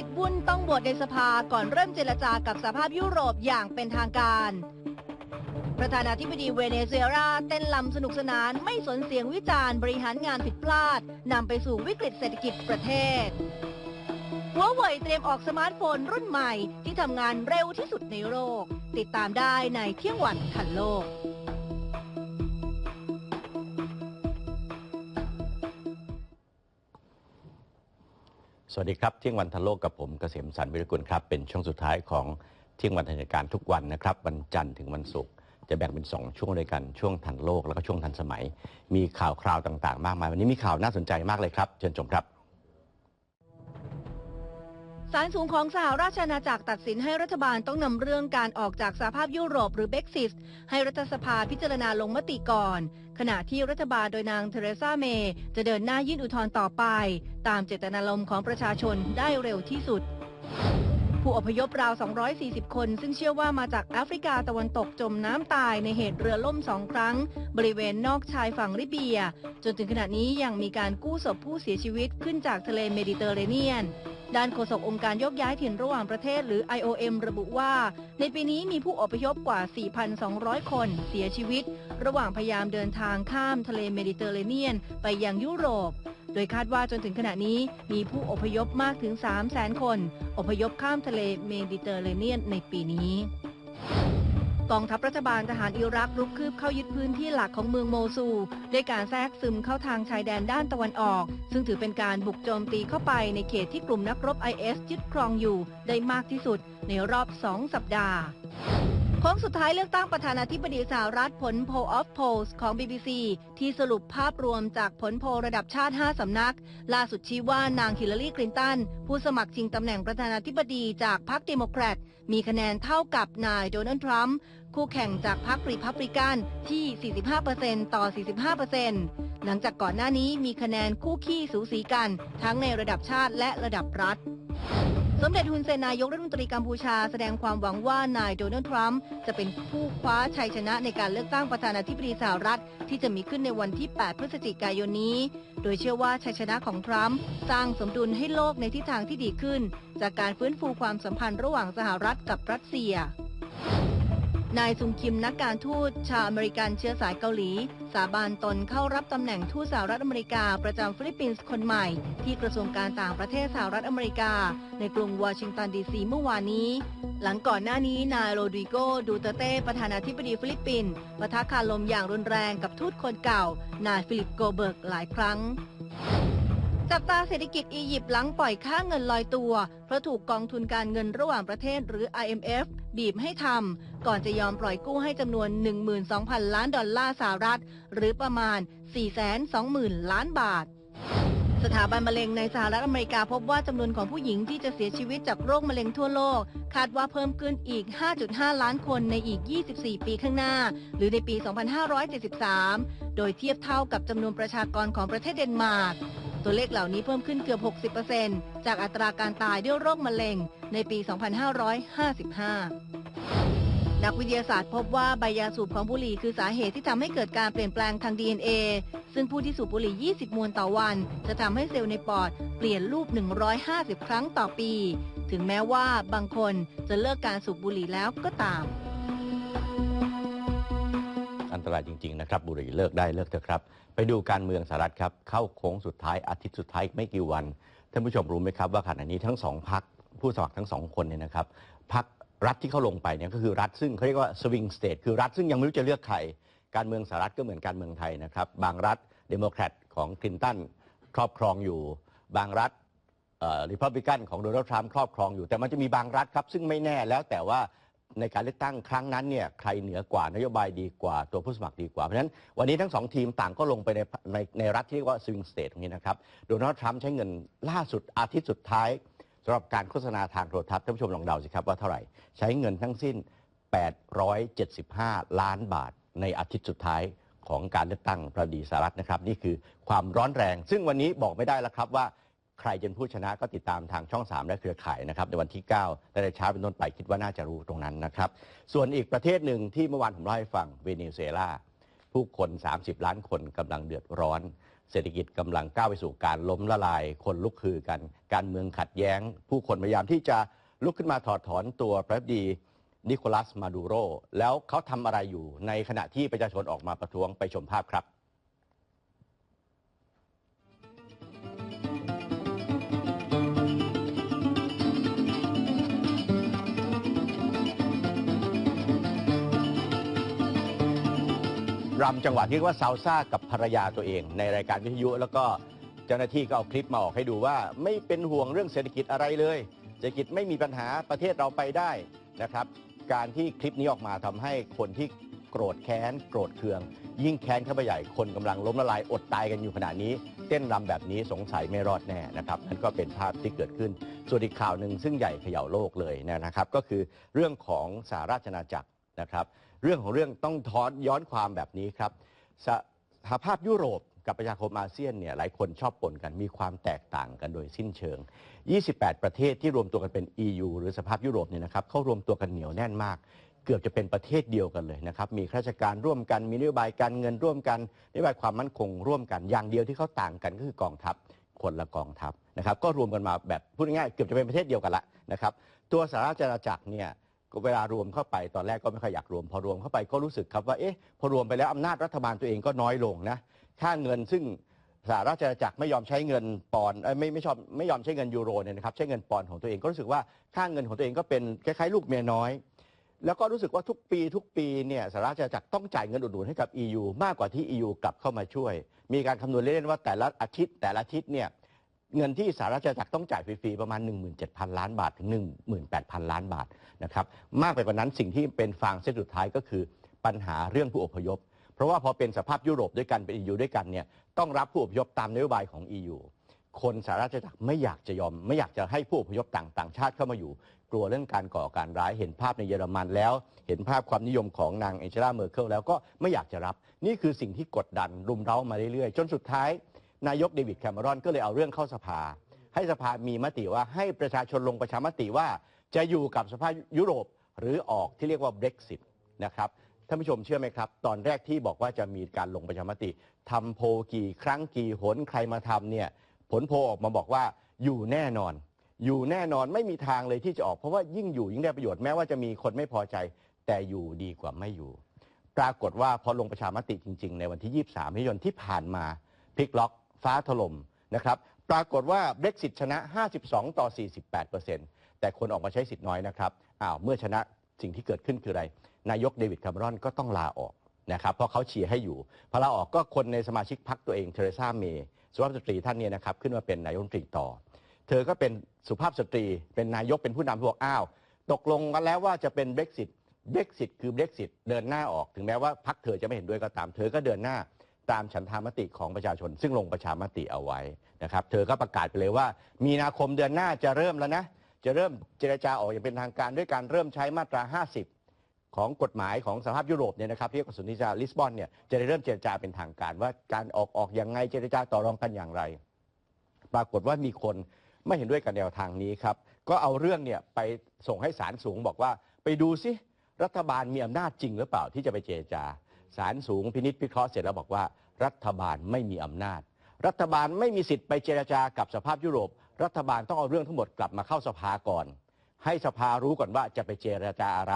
Brexit วุ่นต้องโหวตในสภาก่อนเริ่มเจรจากับสภาพยุโรปอย่างเป็นทางการ ประธานาธิบดีเวเนซุเอลาเต้นลำสนุกสนานไม่สนเสียงวิจารณ์บริหารงานผิดพลาดนำไปสู่วิกฤตเศรษฐกิจประเทศหัวเว่ยเตรียมออกสมาร์ทโฟนรุ่นใหม่ที่ทำงานเร็วที่สุดในโลก ติดตามได้ในเที่ยงวันทันโลก สวัสดีครับเที่ยงวันทันโลกกับผมเกษมสันวิรกุลครับเป็นช่วงสุดท้ายของเที่ยงวันทันการทุกวันนะครับวันจันทร์ถึงวันศุกร์จะแบ่งเป็น 2 ช่วงด้วยกันช่วงทันโลกแล้วก็ช่วงทันสมัย มีข่าวคราวต่างๆ มากมาย วันนี้มีข่าวน่าสนใจมากเลยครับ เชิญชมครับศาลสูงของสหราชอาณาจักรตัดสินให้รัฐบาลต้องนำเรื่องการออกจากสหภาพยุโรปหรือเบ็กซิสให้รัฐสภาพิจารณาลงมติก่อน ขณะที่รัฐบาลโดยนางเทเรซาเมย์จะเดินหน้ายื่นอุทธรณ์ต่อไป ตามเจตนารมณ์ของประชาชนได้เร็วที่สุด ผู้อพยพราว 240 คน ซึ่งเชื่อว่ามาจากแอฟริกาตะวันตกจมน้ำตายในเหตุเรือล่มสองครั้ง บริเวณนอกชายฝั่งลิเบีย จนถึงขณะนี้ยังมีการกู้ศพผู้เสียชีวิตขึ้นจากทะเลเมดิเตอร์เรเนียน ด้านโฆษกองค์การยกย้ายถิ่นระหว่างประเทศหรือ IOM ระบุว่า ในปีนี้มีผู้อพยพกว่า 4,200 คนเสียชีวิต ระหว่างพยายามเดินทางข้ามทะเลเมดิเตอร์เรเนียน ไปยังยุโรป โดยคาดว่าจนถึงขณะนี้มีผู้อพยพมากถึง 300,000 คน อพยพข้ามทะเลเมดิเตอร์เรเนียนในปีนี้ กองทัพรัฐบาลทหารอิรักรุกคืบเข้ายึดพื้นที่หลักของเมืองโมซูด้วยการแทรกซึมเข้าทางชายแดนด้านตะวันออก ซึ่งถือเป็นการบุกโจมตีเข้าไปในเขตที่กลุ่มนักรบ IS ยึดครองอยู่ได้มากที่สุดในรอบ 2 สัปดาห์ โค้งสุดท้ายเลือกตั้งประธานาธิบดีสหรัฐผล Poll of Polls ของ BBC ที่สรุปภาพรวมจากผลโพลระดับชาติ 5 สำนัก ล่าสุดชี้ว่านางฮิลลารีคลินตัน ผู้สมัครชิงตำแหน่งประธานาธิบดีจากพรรคเดโมแครต มีคะแนนเท่ากับนายโดนัลด์ทรัมป์คู่แข่งจากพรรครีพับลิกันที่ 45%ต่อ 45%หลังจากก่อนหน้านี้มีคะแนนคู่ขี้สูสีกัน ทั้งในระดับชาติและระดับรัฐ สมเด็จฮุนเซนนายกรัฐมนตรีกัมพูชาแสดงความหวังว่านายโดนัลด์ทรัมป์จะเป็นผู้คว้าชัยชนะในการเลือกตั้งประธานาธิบดีสหรัฐ ที่จะมีขึ้นในวันที่ 8 พฤศจิกายนนี้ โดยเชื่อว่าชัยชนะของทรัมป์สร้างสมดุลให้โลกในทิศทางที่ดีขึ้น จากการฟื้นฟูความสัมพันธ์ระหว่างสหรัฐกับรัสเซีย นายซุงคิมนักการทูตชาวอเมริกันเชื้อสายเกาหลี สาบานตนเข้ารับตำแหน่งทูตสหรัฐอเมริกาประจำฟิลิปปินส์คนใหม่ ที่กระทรวงการต่างประเทศสหรัฐอเมริกา ในกรุงวอชิงตันดีซีเมื่อวานนี้ หลังก่อนหน้านี้นายโรดริโกดูเตเต้ประธานาธิบดีฟิลิปปินส์ปะทะคารลมอย่างรุนแรงกับทูตคนเก่า นายฟิลิปโกเบิร์กหลายครั้ง จับตาเศรษฐกิจอียิปต์หลังปล่อยค่าเงินลอยตัว เพราะถูกกองทุนการเงินระหว่างประเทศหรือ IMF บีบให้ทำ ก่อนจะยอมปล่อยกู้ให้จำนวน 12,000 ล้านดอลลาร์สหรัฐ หรือประมาณ 420,000 ล้านบาท สถาบันมะเร็งในสหรัฐอเมริกาพบว่าจำนวนของผู้หญิงที่จะเสียชีวิตจากโรคมะเร็งทั่วโลก คาดว่าเพิ่มขึ้นอีก 5.5 ล้านคนในอีก 24 ปีข้างหน้า หรือในปี 2573 โดยเทียบเท่ากับจำนวนประชากรของประเทศเดนมาร์ก ตัวเลขเหล่านี้เพิ่มขึ้นเกือบ 60%จากอัตราการตายด้วยโรคมะเร็งในปี 2555 นักวิทยาศาสตร์พบว่าใบยาสูบของบุหรี่คือสาเหตุที่ทำให้เกิดการเปลี่ยนแปลงทาง DNA ซึ่งผู้ที่สูบบุหรี่ 20 มวนต่อวัน จะทำให้เซลล์ในปอดเปลี่ยนรูป 150 ครั้งต่อปี ถึงแม้ว่าบางคนจะเลิกการสูบบุหรี่แล้วก็ตาม รายจริงๆนะครับบุหรี่เลิกได้เลิกเถอะครับ ไปดูการเมืองสหรัฐครับเข้าโค้งสุดท้ายอาทิตย์สุดท้ายไม่กี่วันท่านผู้ชมรู้ไหมครับว่าขณะนี้ทั้งสองพักผู้สมัครทั้งสองคนเนี่ยนะครับพักรัฐที่เขาลงไปเนี่ยก็คือรัฐซึ่งเขาเรียกว่าสวิงสเตทคือรัฐซึ่งยังไม่รู้จะเลือกใคร การเมืองสหรัฐก็เหมือนการเมืองไทยนะครับ บางรัฐเดโมแครตของคลินตันครอบครองอยู่ บางรัฐริพับลิกันของโดนัลด์ทรัมป์ครอบครองอยู่ แต่มันจะมีบางรัฐครับซึ่งไม่แน่แล้วแต่ว่า ในการเลือกตั้งครั้งนั้นเนี่ยใครเหนือกว่านโยบายดีกว่าตัวผู้สมัครดีกว่า เพราะฉะนั้นวันนี้ทั้งสองทีมต่างก็ลงไปในในในรัฐที่เรียกว่าสวิงสเตทตรงนี้นะครับโดนัลด์ทรัมป์ใช้เงินล่าสุดอาทิตย์สุดท้ายสำหรับการโฆษณาทางโทรทัศน์ท่านผู้ชมลองเดาสิครับว่าเท่าไหร่ ใช้เงินทั้งสิ้น 875 ล้านบาท ในอาทิตย์สุดท้ายของการเลือกตั้งประดีสหรัฐนะครับ นี่คือความร้อนแรง ซึ่งวันนี้บอกไม่ได้แล้วครับว่า ใครจะเป็นผู้ชนะก็ติดตามทางช่อง 3 และเครือข่ายนะครับในวันที่9และในเช้าเป็นต้นไปคิดว่าน่าจะรู้ตรงนั้นนะครับ ส่วนอีกประเทศหนึ่งที่เมื่อวานผมเล่าให้ฟังเวเนซุเอลาผู้คน 30 ล้านคนกำลังเดือดร้อน เศรษฐกิจกำลังก้าวไปสู่การล้มละลาย คนลุกคือกันการเมืองขัดแย้ง ผู้คนพยายามที่จะลุกขึ้นมาถอดถอนตัวประธานาธิบดีนิโคลัสมาดูโรแล้วเขาทำอะไรอยู่ในขณะที่ประชาชนออกมาประท้วงไปชมภาพครับำจังหวะที่เรียกว่าซาวซ่ากับภรรยาตัวเอง ในรายการวิทยุ แล้วก็เจ้าหน้าที่ก็เอาคลิปมาออกให้ดูว่า ไม่เป็นห่วงเรื่องเศรษฐกิจอะไรเลยเศรษฐกิจไม่มีปัญหาประเทศเราไปได้นะครับ การที่คลิปนี้ออกมาทำให้คนที่โกรธแค้นโกรธเคือง ยิ่งแค้นเข้าไปใหญ่คนกำลังล้มละลายอดตายกันอยู่ขณะนี้ เต้นรำแบบนี้สงสัยไม่รอดแน่นะครับนั่นก็เป็นภาพที่เกิดขึ้น ส่วนอีกข่าวหนึ่งซึ่งใหญ่เขย่าโลกเลยนะครับ ก็คือเรื่องของสหราชอาณาจักรนะครับ เรื่องของเรื่องต้องทอนย้อนความแบบนี้ครับสหภาพยุโรปกับประชาคมอาเซียนเนี่ยหลายคนชอบปนกันมีความแตกต่างกันโดยสิ้นเชิง 28 ประเทศที่รวมตัวกันเป็น EU หรือสภาพยุโรปเนี่ยนะครับเข้ารวมตัวกันเหนียวแน่นมาก เกือบจะเป็นประเทศเดียวกันเลยนะครับ มีข้าราชการร่วมกัน มีนโยบายการเงินร่วมกันนโยบายความมั่นคงร่วมกัน อย่างเดียวที่เขาต่างกันก็คือกองทัพคนละกองทัพนะครับ ก็รวมกันมาแบบพูดง่ายๆเกือบจะเป็นประเทศเดียวกันละนะครับ ตัวสหราชอาณาจักรเนี่ย ก็เวลารวมเข้าไปตอนแรกก็ไม่ค่อยอยากรวม พอรวมเข้าไปก็รู้สึกครับว่าเอ๊ะพอรวมไปแล้วอำนาจรัฐบาลตัวเองก็น้อยลงนะค่าเงินซึ่งสหราชอาณาจักรไม่ยอมใช้เงินปอนด์เอ้ยไม่ไม่ชอบไม่ยอมใช้เงินยูโรเนี่ยนะครับใช้เงินปอนด์ของตัวเองก็รู้สึกว่าค่าเงินของตัวเองก็เป็นคล้ายๆลูกเมียน้อย แล้วก็รู้สึกว่าทุกปีทุกปีเนี่ยสหราชอาณาจักรต้องจ่ายเงินอุดหนุนให้กับ EU มากกว่าที่ EU กลับเข้ามาช่วย มีการคำนวณเล่นๆว่าแต่ละอาทิตย์แต่ละอาทิตย์เนี่ย เงินที่สหราชอาณาจักรต้องจ่ายฟรีๆประมาณ 17,000 ล้านบาท ถึง 18,000 ล้านบาทนะครับมากไปกว่านั้นสิ่งที่เป็นฟางเส้นสุดท้ายก็คือปัญหาเรื่องผู้อพยพ เพราะว่าพอเป็นสภาพยุโรปด้วยกันเป็น EU ด้วยกันเนี่ยต้องรับผู้อพยพตามนโยบายของ EU คนสหราชอาณาจักรไม่อยากจะยอม ไม่อยากจะให้ผู้อพยพต่างต่างชาติเข้ามาอยู่ กลัวเรื่องการก่อการร้ายเห็นภาพในเยอรมันแล้ว เห็นภาพความนิยมของนางแอเจล่าเมอร์เคิลแล้วก็ไม่อยากจะรับ นี่คือสิ่งที่กดดันรุมเร้ามาเรื่อยๆ จนสุดท้าย นายกเดวิดแคมเมรอนก็เลยเอาเรื่องเข้าสภา ให้สภามีมติว่าให้ประชาชนลงประชามติว่า จะอยู่กับสภาพยุโรปหรือออกที่เรียกว่า Brexit นะครับท่านผู้ชมเชื่อไหมครับ ตอนแรกที่บอกว่าจะมีการลงประชามติทำโพกี่ครั้งกี่หนใครมาทำเนี่ยผลโพออกมาบอกว่าอยู่แน่นอน อยู่แน่นอนไม่มีทางเลยที่จะออกเพราะว่ายิ่งอยู่ยิ่งได้ประโยชน์แม้ว่าจะมีคนไม่พอใจ แต่อยู่ดีกว่าไม่อยู่ ปรากฏว่าพอลงประชามติจริง ๆ ในวันที่ 23มิถุนายนที่ผ่านมาพลิกล็อก ฟ้าถล่มนะครับ ปรากฏว่า Brexit ชนะ 52 ต่อ 48 แต่คนออกมาใช้สิทธิ์น้อยนะครับอ้าวเมื่อชนะสิ่งที่เกิดขึ้นคืออะไร นายกเดวิดคาเมรอนก็ต้องลาออกนะครับ เพราะเขาเชียร์ให้อยู่พอลาออกก็คนในสมาชิกพรรคตัวเองเทเรซาเมย์สุภาพสตรีท่านเนี้นะครับขึ้นมาเป็นนายกรัฐมนตรีต่อ เธอก็เป็นสุภาพสตรี เป็นนายกเป็นผู้นำบอกอ้าว ตกลงกันแล้วว่าจะเป็น Brexit Brexit คือ Brexit เดินหน้าออกถึงแม้ว่าพรรคเธอจะไม่เห็นด้วยก็ตาม เธอก็เดินหน้า ตามฉันทามติของประชาชน ซึ่งลงประชามติเอาไว้นะครับ เธอก็ประกาศไปเลยว่า มีนาคมเดือนหน้าจะเริ่มแล้วนะ จะเริ่มเจรจาออกอย่างเป็นทางการด้วยการเริ่มใช้มาตรา 50ของกฎหมายของสภาพยุโรปเนี่ยนะครับที่เรียกว่าสุนทรีจาลิสบอนเนี่ยจะได้เริ่มเจรจาเป็นทางการ ว่าการออกออกอยังไงเจรจาต่อรองกันอย่างไร ปรากฏว่ามีคนไม่เห็นด้วยกับแนวทางนี้ครับ ก็เอาเรื่องเนี่ยไปส่งให้ศาลสูงบอกว่า ไปดูซิรัฐบาลมีอำนาจจริงหรือเปล่าที่จะไปเจรจาศาลสูงพินิษพิเคราะห์เสร็จแล้วบอกว่า รัฐบาลไม่มีอำนาจ รัฐบาลไม่มีสิทธิ์ไปเจรจากับสภาพยุโรป รัฐบาลต้องเอาเรื่องทั้งหมดกลับมาเข้าสภาก่อน ให้สภารู้ก่อนว่าจะไปเจรจาอะไร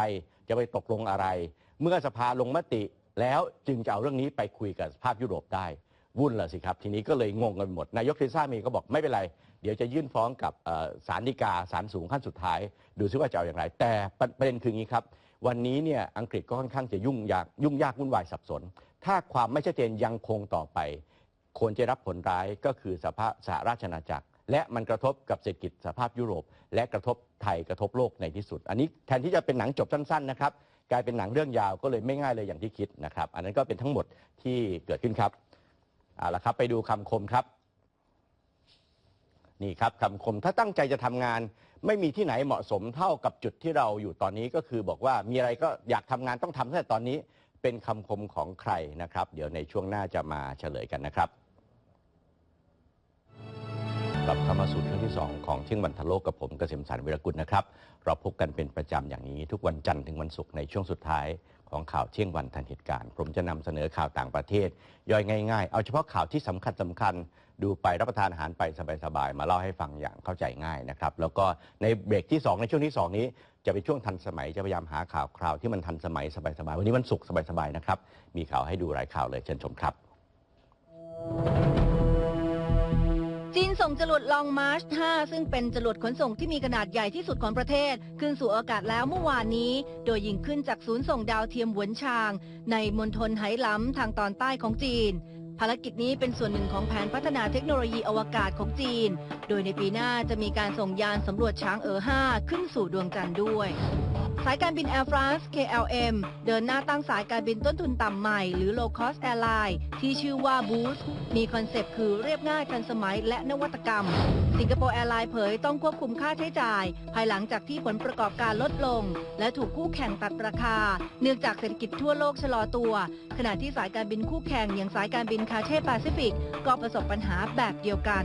จะไปตกลงอะไร เมื่อสภาลงมติแล้วจึงจะเอาเรื่องนี้ไปคุยกับสภาพยุโรปได้วุ่นละสิครับ ทีนี้ก็เลยงงกันหมด นายกเทซ่ามย์ก็บอกไม่เป็นไร เดี๋ยวจะยื่นฟ้องกับศาลฎีกาศาลสูงขั้นสุดท้าย ดูซิว่าจะเอาอย่างไร แต่ประประเด็นคืออย่างนี้ครับ วันนี้เนี่ยอังกฤษก็ค่อนข้างจะยุ่งยากยุ่งยากวุ่นวายสับสน ถ้าความไม่ชัดเจนยังคงต่อไป คนจะรับผลร้ายก็คือสภาพสหราชอาณาจักร และมันกระทบกับเศรษฐกิจสภาพยุโรป และกระทบไทยกระทบโลกในที่สุด อันนี้แทนที่จะเป็นหนังจบสั้นๆนะครับกลายเป็นหนังเรื่องยาวก็เลยไม่ง่ายเลยอย่างที่คิดนะครับ อันนั้นก็เป็นทั้งหมดที่เกิดขึ้นครับเอาละครับไปดูคำคมครับ นี่ครับคำคมถ้าตั้งใจจะทำงาน ไม่มีที่ไหนเหมาะสมเท่ากับจุดที่เราอยู่ตอนนี้ก็คือบอกว่ามีอะไรก็อยากทำงานต้องทำตั้งแต่ตอนนี้ เป็นคำคมของใครนะครับ เดี๋ยวในช่วงหน้าจะมาเฉลยกันนะครับกลับเข้ามาสู่ช่วงที่ 2 ของเที่ยงวันทะโลกกับผมเกษมสันวิรกุลนะครับ เราพบกันเป็นประจำอย่างนี้ทุกวันจันทร์ถึงวันศุกร์ในช่วงสุดท้ายของข่าวเที่ยงวันทันเหตุการณ์ ผมจะนำเสนอข่าวต่างประเทศ ย่อยง่าย ๆ เอาเฉพาะข่าวที่สำคัญสำคัญ ดูไปรับประทานอาหารไปสบายๆมาเล่าให้ฟังอย่างเข้าใจง่ายนะครับ แล้วก็ในเบรกที่ 2 ในช่วงที่ 2 นี้ จะเป็นช่วงทันสมัยจะพยายามหาข่าวคราวที่มันทันสมัยสบายๆวันนี้วันศุกร์สบายๆนะครับมีข่าวให้ดูหลายข่าวเลยเชิญชมครับ จีนส่งจรวดลองมาร์ช 5 ซึ่งเป็นจรวดขนส่งที่มีขนาดใหญ่ที่สุดของประเทศ ขึ้นสู่อากาศแล้วเมื่อวานนี้ โดยยิงขึ้นจากศูนย์ส่งดาวเทียมหวนชาง ในมณฑลไหหลำทางตอนใต้ของจีน ภารกิจนี้เป็นส่วนหนึ่งของแผนพัฒนาเทคโนโลยีอวกาศของจีน โดยในปีหน้าจะมีการส่งยานสำรวจช้างเอ๋อ5ขึ้นสู่ดวงจันทร์ด้วย สายการบิน Air France KLM เดินหน้าตั้งสายการบินต้นทุนต่ำใหม่ หรือ Low Cost Airline ที่ชื่อว่า Boost มีคอนเซปต์คือเรียบง่ายทันสมัยและนวัตกรรมสิงคโปร์แอร์ไลน์เผยต้องควบคุมค่าใช้จ่าย ภายหลังจากที่ผลประกอบการลดลง และถูกคู่แข่งตัดราคา เนื่องจากเศรษฐกิจทั่วโลกชะลอตัว ขณะที่สายการบินคู่แข่งอย่างสายการบินคาเท่แปซิฟิกก็ประสบปัญหาแบบเดียวกัน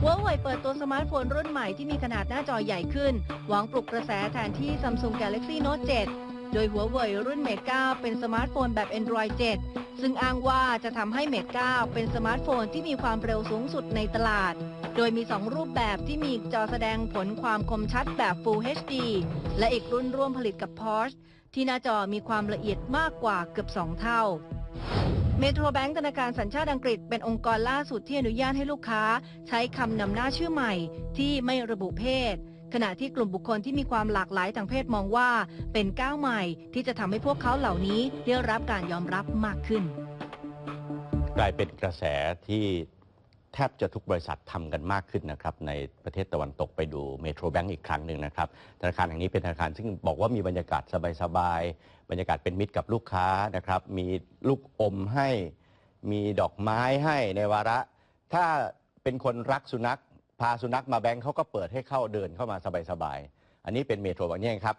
หัวเว่ยเปิดตัวสมาร์ทโฟนรุ่นใหม่ที่มีขนาดหน้าจอใหญ่ขึ้น หวังปลุกกระแสแทนที่ Samsung Galaxy Note 7 โดยหัวเว่ยรุ่นเม Mate 9เป็นสมาร์ทโฟนแบบ Android 7 ซึ่งอ้างว่าจะทำให้เม Mate 9เป็นสมาร์ทโฟนที่มีความเร็วสูงสุดในตลาด โดยมี 2 รูปแบบที่มีจอแสดงผลความคมชัดแบบ Full HD และอีกรุ่นร่วมผลิตกับ Porsche ที่หน้าจอมีความละเอียดมากกว่าเกือบ 2 เท่าเมโทรแบงก์ธนาคารสัญชาติอังกฤษเป็นองค์กรล่าสุดที่อนุญาตให้ลูกค้า ใช้คำนำหน้าชื่อใหม่ที่ไม่ระบุเพศ ขณะที่กลุ่มบุคคลที่มีความหลากหลายทางเพศมองว่า เป็นก้าวใหม่ที่จะทำให้พวกเขาเหล่านี้ได้รับการยอมรับมากขึ้น กลายเป็นกระแสที่ แทบจะทุกบริษัททำกันมากขึ้นนะครับในประเทศตะวันตกไปดูเมโทรแบงก์อีกครั้งหนึ่งนะครับธนาคารแห่งนี้เป็นธนาคารซึ่งบอกว่ามีบรรยากาศสบายๆบรรยากาศเป็นมิตรกับลูกค้านะครับมีลูกอมให้มีดอกไม้ให้ในวาระ ถ้าเป็นคนรักสุนัข พาสุนัขมาแบงก์เขาก็เปิดให้เข้าเดินเข้ามาสบายๆอันนี้เป็นเมโทรแบงก์เนี่ยครับ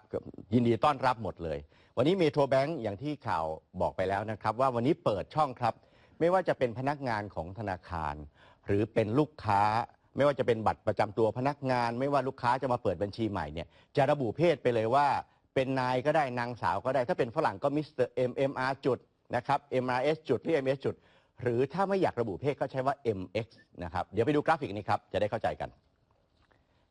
ยินดีต้อนรับหมดเลย วันนี้เมโทรแบงก์อย่างที่ข่าวบอกไปแล้วนะครับ ว่าวันนี้เปิดช่องครับ ไม่ว่าจะเป็นพนักงานของธนาคาร หรือเป็นลูกค้า ไม่ว่าจะเป็นบัตรประจำตัวพนักงาน ไม่ว่าลูกค้าจะมาเปิดบัญชีใหม่เนี่ยจะระบุเพศไปเลยว่า เป็นนายก็ได้นางสาวก็ได้ ถ้าเป็นฝรั่งก็มิสเตอร์เอ็มเอ็มอาร์จุดนะครับ MRS จุดหรือ MS จุด หรือถ้าไม่อยากระบุเพศก็ใช้ว่า MX นะครับเดี๋ยวไปดูกราฟิกนี้ครับจะได้เข้าใจกัน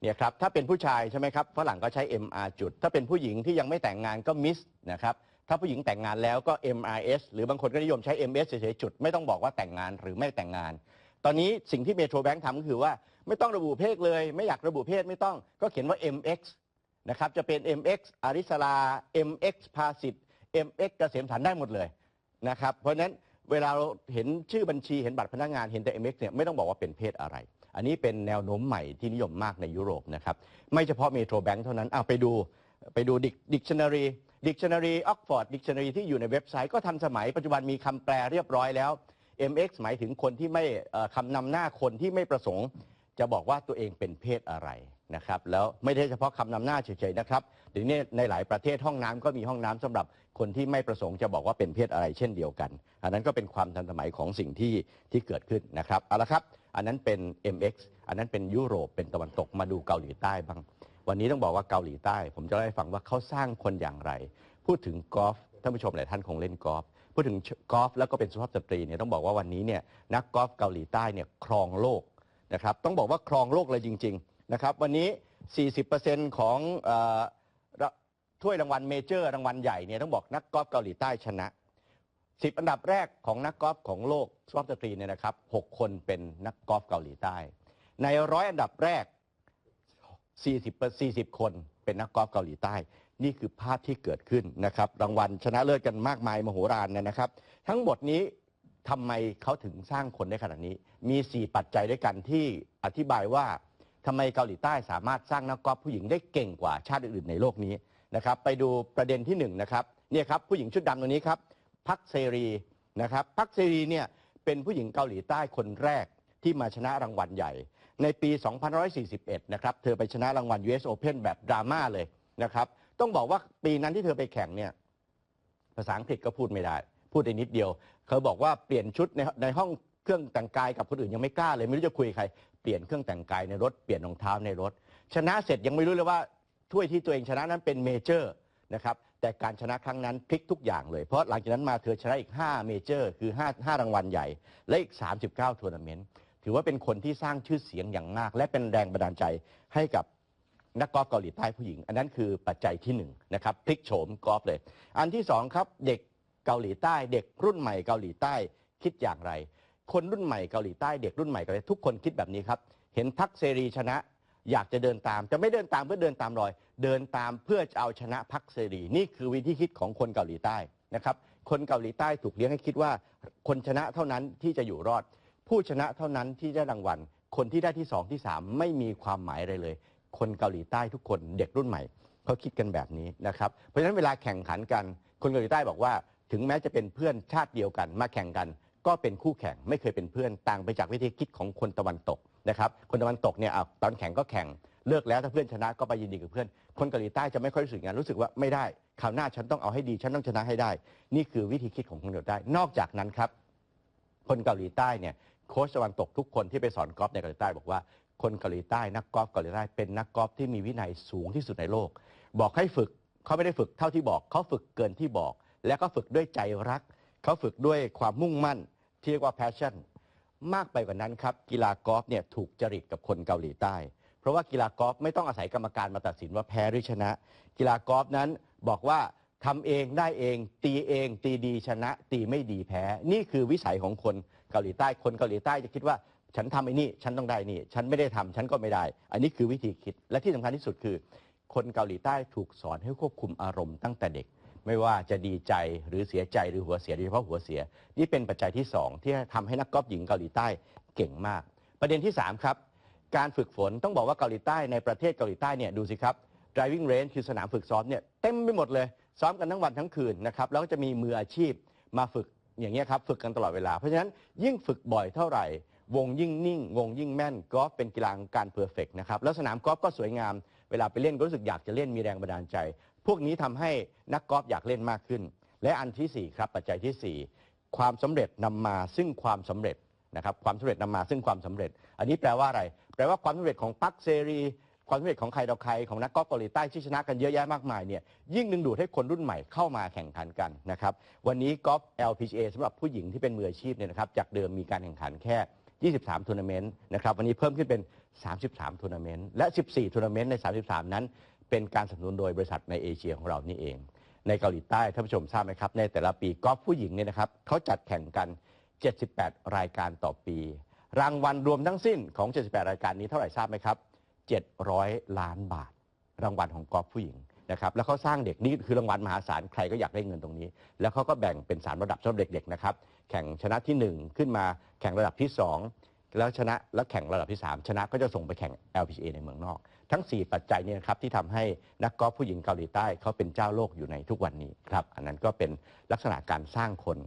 เนี่ยครับถ้าเป็นผู้ชายใช่ไหมครับฝรั่งก็ใช้ MR จุด ถ้าเป็นผู้หญิงที่ยังไม่แต่งงานก็ Miss นะครับถ้าผู้หญิงแต่งงานแล้วก็ MRS หรือบางคนก็นิยมใช้ MS เฉยๆจุด ไม่ต้องบอกว่าแต่งงานหรือไม่แต่งงาน ตอนนี้สิ่งที่เมโทรแบงค์ทำก็คือว่าไม่ต้องระบุเพศเลย ไม่อยากระบุเพศไม่ต้องก็เขียนว่า MX นะครับจะเป็น MX อาริสลา MX ภาสิทธิ์ MX เกษมสันได้หมดเลยนะครับเพราะฉะนั้นเวลาเราเห็นชื่อบัญชีเห็นบัตรพนักงานเห็นแต่ MX เนี่ยไม่ต้องบอกว่าเป็นเพศอะไร อันนี้เป็นแนวโน้มใหม่ที่นิยมมากในยุโรปนะครับไม่เฉพาะเมโทรแบงค์เท่านั้นเอาไปดูไปดูดิกชันนารีดิกชันนารีออกฟอร์ดดิกชันนารีที่อยู่ในเว็บไซต์ก็ทันสมัยปัจจุบันมีคำแปลเรียบร้อยแล้ว MX หมายถึงคนที่ไม่คำนำหน้าคนที่ไม่ประสงค์ จะบอกว่าตัวเองเป็นเพศอะไรนะครับ แล้วไม่ได้เฉพาะคำนำหน้าเฉยๆนะครับเดี๋ยวนี้ในหลายประเทศห้องน้ำก็มีห้องน้ำสำหรับคนที่ไม่ประสงค์จะบอกว่าเป็นเพศอะไรเช่นเดียวกัน อันนั้นก็เป็นความทันสมัยของสิ่งที่ที่เกิดขึ้นนะครับเอาละครับ อันนั้นเป็น MX อันนั้นเป็นยุโรปเป็นตะวันตกมาดูเกาหลีใต้บ้างวันนี้ต้องบอกว่าเกาหลีใต้ ผมจะเล่าให้ฟังว่าเขาสร้างคนอย่างไร พูดถึงกอล์ฟท่านผู้ชมหลายท่านคงเล่นกอล์ฟ พูดถึงกอล์ฟแล้วก็เป็นสุภาพสตรีเนี่ยต้องบอกว่าวันนี้เนี่ยนักกอล์ฟเกาหลีใต้เนี่ยครองโลกนะครับต้องบอกว่าครองโลกเลยจริงๆนะครับวันนี้ 40%ของเอ่อระถ้วยรางวัลเมเจอร์รางวัลใหญ่เนี่ยต้องบอกนักกอล์ฟเกาหลีใต้ชนะ 10 อันดับแรกของนักกอล์ฟของโลกสุภาพสตรีเนี่ยนะครับ6คนเป็นนักกอล์ฟเกาหลีใต้ ในร้อยอันดับแรก 40 40 คนเป็นนักกอล์ฟเกาหลีใต้ นี่คือภาพที่เกิดขึ้นนะครับ รางวัลชนะเลิศกันมากมายมโหฬารเนยนะครับ ทั้งหมดนี้ทำไมเขาถึงสร้างคนได้ขนาดนี้ มี 4 ปัจจัยด้วยกันที่อธิบายว่าทำไมเกาหลีใต้สามารถสร้างนักกอล์ฟผู้หญิงได้เก่งกว่าชาติอื่นๆในโลกนี้นะครับ ไปดูประเด็นที่1นะครับเนี่ยครับผู้หญิงชุดดำตัวนี้ครับพักเซรีนะครับพักเซรีเนี่ยเป็นผู้หญิงเกาหลีใต้คนแรกที่มาชนะรางวัลใหญ่ ในปี 2541 นะครับ เธอไปชนะรางวัล US Open แบบดราม่าเลยนะครับ ต้องบอกว่าปีนั้นที่เธอไปแข่งเนี่ย ภาษาอังกฤษก็พูดไม่ได้ พูดได้นิดเดียว เขาบอกว่าเปลี่ยนชุดในในห้องเครื่องแต่งกายกับคนอื่นยังไม่กล้าเลย ไม่รู้จะคุยใคร เปลี่ยนเครื่องแต่งกายในรถ เปลี่ยนรองเท้าในรถ ชนะเสร็จยังไม่รู้เลยว่าถ้วยที่ตัวเองชนะนั้นเป็นเมเจอร์นะครับแต่การชนะครั้งนั้นพลิกทุกอย่างเลย เพราะหลังจากนั้นมาเธอชนะอีก 5 เมเจอร์ คือ 5 5 รางวัลใหญ่ และอีก 39 ทัวร์นาเมนต์ ถือว่าเป็นคนที่สร้างชื่อเสียงอย่างมาก และเป็นแรงบันดาลใจให้กับ นักกอล์ฟเกาหลีใต้ผู้หญิง อันนั้นคือปัจจัยที่หนึ่งนะครับพลิกโฉมกอล์ฟเลย อันที่สองครับเด็กเกาหลีใต้ เด็กรุ่นใหม่เกาหลีใต้คิดอย่างไร คนรุ่นใหม่เกาหลีใต้เด็กรุ่นใหม่เกาหลีทุกคนคิดแบบนี้ครับ เห็นพักเสรีชนะ อยากจะเดินตาม จะไม่เดินตามเพื่อเดินตามรอย เดินตามเพื่อจะเอาชนะพักเสรีนี่คือวิธีคิดของคนเกาหลีใต้นะครับคนเกาหลีใต้ถูกเลี้ยงให้คิดว่า คนชนะเท่านั้นที่จะอยู่รอด ผู้ชนะเท่านั้นที่ได้รางวัลคนที่ได้ที่สองที่สามไม่มีความหมายอะไรเลย คนเกาหลีใต้ทุกคนเด็กรุ่นใหม่เขาคิดกันแบบนี้นะครับ เพราะฉะนั้นเวลาแข่งขันกัน คนเกาหลีใต้บอกว่า ถึงแม้จะเป็นเพื่อนชาติเดียวกัน มาแข่งกัน ก็เป็นคู่แข่งไม่เคยเป็นเพื่อนต่างไปจากวิธีคิดของคนตะวันตกนะครับ คนตะวันตกเนี่ยอตอนแข่งก็แข่งเลิกแล้วถ้าเพื่อนชนะก็ไปยินดีกับเพื่อน คนเกาหลีใต้จะไม่ค่อยรู้สึกอย่างนั้นรู้สึกว่าไม่ได้คราวหน้าฉันต้องเอาให้ดีฉันต้องชนะให้ได้ นี่คือวิธีคิดของคนเกาหลีใต้นอกจากนั้นครับ คนเกาหลีใต้เนี่ยโค้ชตะวันตกทุกคนที่ไปสอนกอล์ฟในเกาหลีใต้บอกว่า คนเกาหลีใต้นักกอล์ฟเกาหลีใต้เป็นนักกอล์ฟที่มีวินัยสูงที่สุดในโลก บอกให้ฝึกเขาไม่ได้ฝึกเท่าที่บอกเขาฝึกเกินที่บอก แล้วก็ฝึกด้วยใจรักเขาฝึกด้วยความมุ่งมั่นที่เรียกว่า passion มากไปกว่านั้นครับ กีฬากอล์ฟเนี่ยถูกจริตกับคนเกาหลีใต้ เพราะว่ากีฬากอล์ฟไม่ต้องอาศัยกรรมการมาตัดสินว่าแพ้หรือชนะ กีฬากอล์ฟนั้นบอกว่าทำเองได้เอง ตีเอง ตีดีชนะ ตีไม่ดีแพ้ นี่คือวิสัยของคนเกาหลีใต้คนเกาหลีใต้จะคิดว่า ฉันทำไอ้นี่ฉันต้องได้นี่ ฉันไม่ได้ทำฉันก็ไม่ได้ อันนี้คือวิธีคิดและที่สำคัญที่สุดคือ คนเกาหลีใต้ถูกสอนให้ควบคุมอารมณ์ตั้งแต่เด็ก ไม่ว่าจะดีใจหรือเสียใจหรือหัวเสียโดยเฉพาะหัวเสีย นี่เป็นปัจจัยที่สองที่ทำให้นักกอล์ฟหญิงเกาหลีใต้เก่งมาก ประเด็นที่สามครับ การฝึกฝนต้องบอกว่าเกาหลีใต้ในประเทศเกาหลีใต้เนี่ยดูสิครับ driving range คือสนามฝึกซ้อมเนี่ยเต็มไปหมดเลย ซ้อมกันทั้งวันทั้งคืนนะครับแล้วก็จะมีมืออาชีพมาฝึกอย่างเงี้ยครับฝึกกันตลอดเวลาเพราะฉะนั้นยิ่งฝึกบ่อยเท่าไหร่ วงยิ่งนิ่ง วงยิ่งแม่นกอล์ฟเป็นกีฬาของการเพอร์เฟกนะครับแล้วสนามกอล์ฟก็สวยงาม เวลาไปเล่นก็รู้สึกอยากจะเล่นมีแรงบันดาลใจ พวกนี้ทำให้นักกอล์ฟอยากเล่นมากขึ้น และอันที่สี่ครับปัจจัยที่สี่ความสำเร็จนำมาซึ่งความสำเร็จนะครับความสำเร็จนำมาซึ่งความสำเร็จ อันนี้แปลว่าอะไร แปลว่าความสำเร็จของปักเซรี ความสำเร็จของใครต่อใครของนักกอล์ฟเกาหลีใต้ที่ชนะกันเยอะแยะมากมายเนี่ยยิ่งดึงดูดให้คนรุ่นใหม่เข้ามาแข่งขันกันนะครับวันนี้กอล์ฟ LPGA สำหรับผู้หญิงที่เป็นมืออาชีพเนี่ยนะครับจากเดิมมีการแข่งขันแค่ 23ทัวร์นาเมนต์นะครับวันนี้เพิ่มขึ้นเป็น 33ทัวร์นาเมนต์และ 14ทัวร์นาเมนต์ใน 33 นั้น เป็นการสนับสนุนโดยบริษัทในเอเชียของเรานี่เอง ในเกาหลีใต้ท่านผู้ชมทราบไหมครับ ในแต่ละปีกอล์ฟผู้หญิงเนี่ยนะครับเขาจัดแข่งกัน 78 รายการต่อปี รางวัลรวมทั้งสิ้นของ 78 รายการนี้เท่าไหร่ทราบไหมครับ 700 ล้านบาท รางวัลของกอล์ฟผู้หญิงนะครับแล้วเขาสร้างเด็กนี่คือรางวัลมหาศาลใครก็อยากได้เงินตรงนี้ แล้วเขาก็แบ่งเป็นสามระดับสำหรับเด็กๆนะครับ แข่งชนะทีหนึ่1 ขึ้นมาแข่งระดับที่ 2 แล้วชนะแล้วแข่งระดับที่ 3 ชนะก็จะส่งไปแข่ง LPGA ในเมืองนอก ทั้ง 4 ปัจจัยนี้นะครับที่ทำให้นักกอล์ฟผู้หญิงเกาหลีใต้เขาเป็นเจ้าโลกอยู่ในทุกวันนี้ครับอันนั้นก็เป็นลักษณะการสร้างคน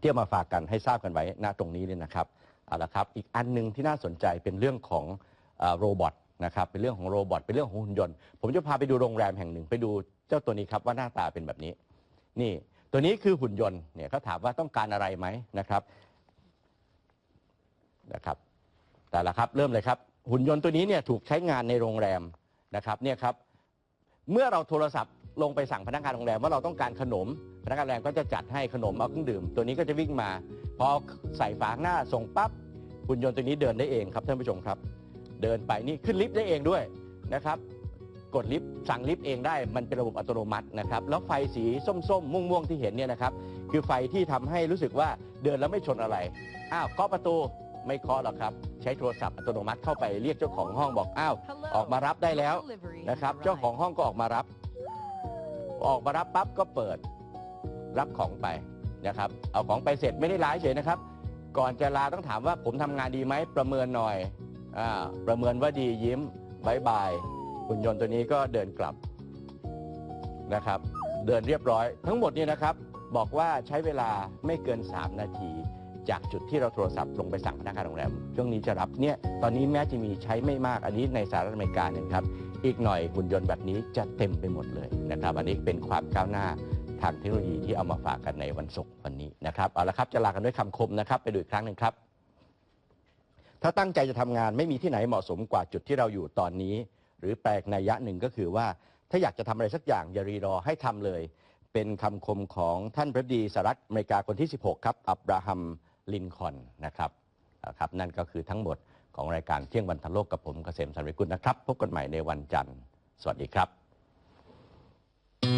ที่มาฝากกันให้ทราบกันไว้ณตรงนี้เนี่ยนะครับเอาละครับอีกอันหนึงที่น่าสนใจเป็นเรื่องของอโรบอทนะครับเป็นเรื่องของโรบอทเป็นเรื่องของหุ่นยนต์ ผมจะพาไปดูโรงแรมแห่งหนึ่งไปดูเจ้าตัวนี้ครับว่าหน้าตาเป็นแบบนี้ นี่ ตัวนี้คือหุ่นยนต์เนี่ยเขาถามว่าต้องการอะไรไหมนะครับนะครับ แต่ละครับเริ่มเลยครับ หุ่นยนต์ตัวนี้เนี่ยถูกใช้งานในโรงแรมนะครับเนี่ยครับเมื่อเราโทรศัพท์ลงไปสั่งพนักงานโรงแรมว่าเราต้องการขนม พนักงานโรงแรมก็จะจัดให้ขนมเอาเครื่องดื่ม ตัวนี้ก็จะวิ่งมา พอใส่ฝาหน้าส่งปั๊บหุ่นยนต์ตัวนี้เดินได้เองครับท่านผู้ชมครับ เดินไปนี่ขึ้นลิฟต์ได้เองด้วยนะครับ กดลิฟต์สั่งลิฟต์เองได้มันเป็นระบบอัตโนมัตินะครับแล้วไฟสีส้มๆ ม่วงๆที่เห็นเนี่ยนะครับคือไฟที่ทำให้รู้สึกว่าเดินแล้วไม่ชนอะไรอ้าวเคาะประตูไม่เคาะหรอกครับ ใช้โทรศัพท์อัตโนมัติเข้าไปเรียกเจ้าของห้องบอกอ้าวออกมารับได้แล้วนะครับเจ้าของห้องก็ออกมารับ ออกมารับปั๊บก็เปิด รับของไปนะครับ เอาของไปเสร็จไม่ได้ลาเฉยนะครับ ก่อนจะลาต้องถามว่าผมทำงานดีไหมประเมินหน่อยอาประเมินว่าดียิ้มบายบาย หุ่นยนต์ตัวนี้ก็เดินกลับนะครับ เดินเรียบร้อย ทั้งหมดนี่นะครับ บอกว่าใช้เวลาไม่เกิน 3 นาที จากจุดที่เราโทรศัพท์ลงไปสั่งพนักงานโรงแรมช่วงนี้จะรับเนี่ยตอนนี้แม้จะมีใช้ไม่มากอันนี้ในสหรัฐอเมริกาเนี่ยนะครับ อีกหน่อยหุ่นยนต์แบบนี้จะเต็มไปหมดเลยนะครับ อันนี้เป็นความก้าวหน้าทางเทคโนโลยีที่เอามาฝากกันในวันศุกร์วันนี้นะครับเอาละครับจะลากันด้วยคำคมนะครับ ไปดูอีกครั้งหนึ่งครับ ถ้าตั้งใจจะทำงานไม่มีที่ไหนเหมาะสมกว่าจุดที่เราอยู่ตอนนี้ หรือแปลกนัยยะหนึ่งก็คือว่าถ้าอยากจะทำอะไรสักอย่างอย่ารีรอให้ทำเลย เป็นคำคมของท่านพระดีสหรัฐอเมริกาคนที่ 16 ครับ อับราฮัมลินคอนนะครับครับ นั่นก็คือทั้งหมดของรายการเที่ยงวันทันโลกกับผมเกษมสันวิกุลนะครับ พบกันใหม่ในวันจันทร์ สวัสดีครับ